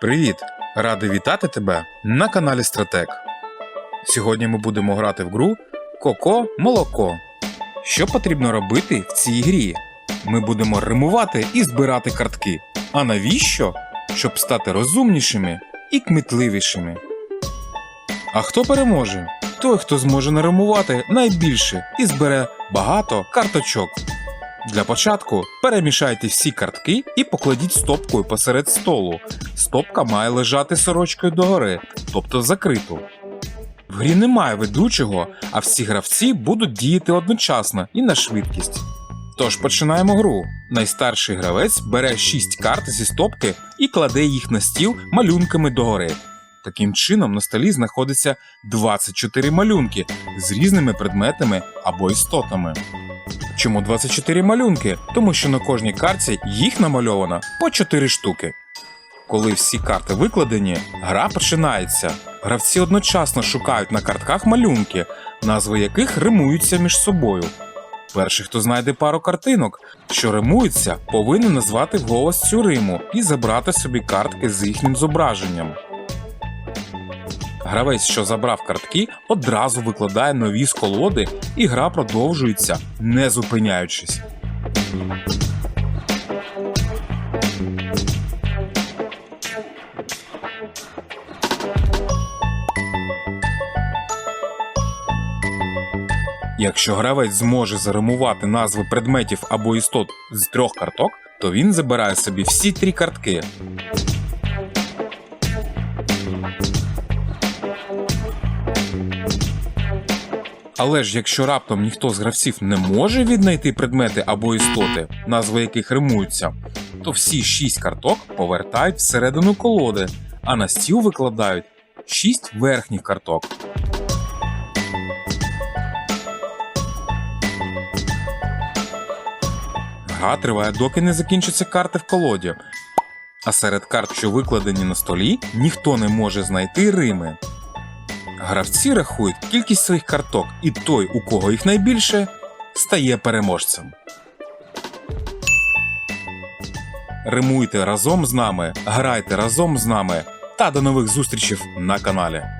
Привіт! Радий вітати тебе на каналі Стратек. Сьогодні ми будемо грати в гру Коко Молоко. Що потрібно робити в цій грі? Ми будемо римувати і збирати картки. А навіщо? Щоб стати розумнішими і кмітливішими. А хто переможе? Той, хто зможе наримувати найбільше і збере багато карточок. Для початку перемішайте всі картки і покладіть стопкою посеред столу. Стопка має лежати сорочкою догори, тобто закриту. В грі немає ведучого, а всі гравці будуть діяти одночасно і на швидкість. Тож починаємо гру. Найстарший гравець бере 6 карт зі стопки і кладе їх на стіл малюнками догори. Таким чином на столі знаходиться 24 малюнки з різними предметами або істотами. Чому 24 малюнки? Тому що на кожній карті їх намальовано по 4 штуки. Коли всі карти викладені, гра починається. Гравці одночасно шукають на картках малюнки, назви яких римуються між собою. Перший, хто знайде пару картинок, що римуються, повинен назвати вголос цю риму і забрати собі картки з їхнім зображенням. Гравець, що забрав картки, одразу викладає нові з колоди, і гра продовжується, не зупиняючись. Якщо гравець зможе заримувати назви предметів або істот з трьох карток, то він забирає собі всі три картки. Але ж якщо раптом ніхто з гравців не може віднайти предмети або істоти, назви яких римуються, то всі шість карток повертають всередину колоди, а на стіл викладають шість верхніх карток. Гра триває, доки не закінчаться карти в колоді. А серед карт, що викладені на столі, ніхто не може знайти Рими. Гравці рахують кількість своїх карток, і той, у кого їх найбільше, стає переможцем. Римуйте разом з нами, грайте разом з нами та до нових зустрічей на каналі.